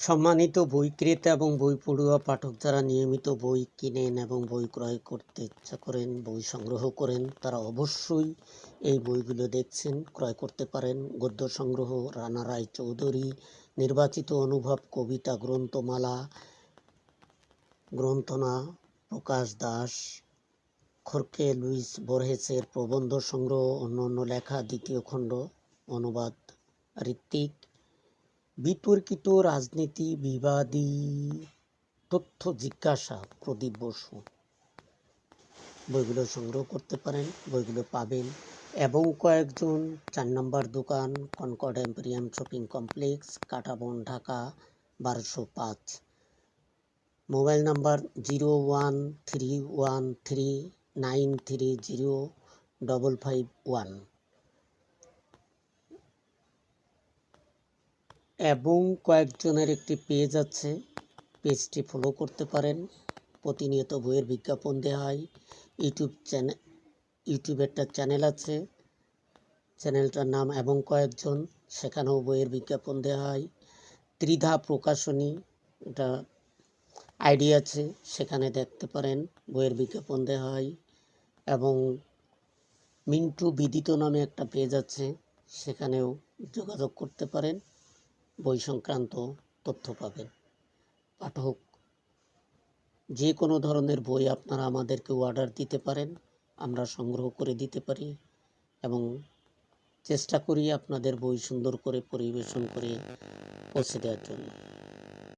সম্মানিত বই ক্রেতা এবং বই পড়ুয়া, পাঠক যারা নিয়মিত বই কিনেন এবং বই ক্রয় করতে ইচ্ছা করেন, বই সংগ্রহ করেন, তারা অবশ্যই এই বইগুলো দেখছেন, ক্রয় করতে পারেন। গদ্য সংগ্রহ, রানা রায় চৌধুরী নির্বাচিত অনুভব, কবিতা গ্রন্থমালা, গ্রন্থনা, প্রকাশ দাস খরকে লুইস বরহেসের প্রবন্ধ সংগ্রহ অন্য অন্য লেখা, দ্বিতীয় খণ্ড, অনুবাদ, ঋত্বিক। বিতর্কিত রাজনীতি, বিবাদী তথ্য জিজ্ঞাসা প্রদীপ বসু। বইগুলো সংগ্রহ করতে পারেন, বইগুলো পাবেন এবং কয়েকজন চার নম্বর দোকান Concord Emporium shopping complex Katabon, Dhaka, বারোশো পাঁচ। Mobile number zero one three one three nine three zero double five one. এবং কয়েকজনের একটি পেজ আছে। পেজটি ফলো করতে পারেন। প্রতিনিয়ত বইয়ের বিজ্ঞাপন দেওয়া হয়। ইউটিউব চ্যানেল ইউটিউবে একটা চ্যানেল আছে। চ্যানেলটার নাম এবং কয়েকজন, সেখানেও বইয়ের বিজ্ঞাপন দেওয়া হয়। ত্রিধা প্রকাশনী এটা আইডি আছে, সেখানে দেখতে পারেন বইয়ের বিজ্ঞাপন দেওয়া হয়। এবং মিন্টু বিদিত নামে একটা পেজ আছে, সেখানেও যোগাযোগ করতে পারেন। বই সংক্রান্ত তথ্য পাবেন। পাঠক, যে কোনো ধরনের বই আপনারা আমাদেরকে অর্ডার দিতে পারেন, আমরা সংগ্রহ করে দিতে পারি এবং চেষ্টা করি আপনাদের বই সুন্দর করে পরিবেশন করে পৌঁছে দেওয়ার জন্য।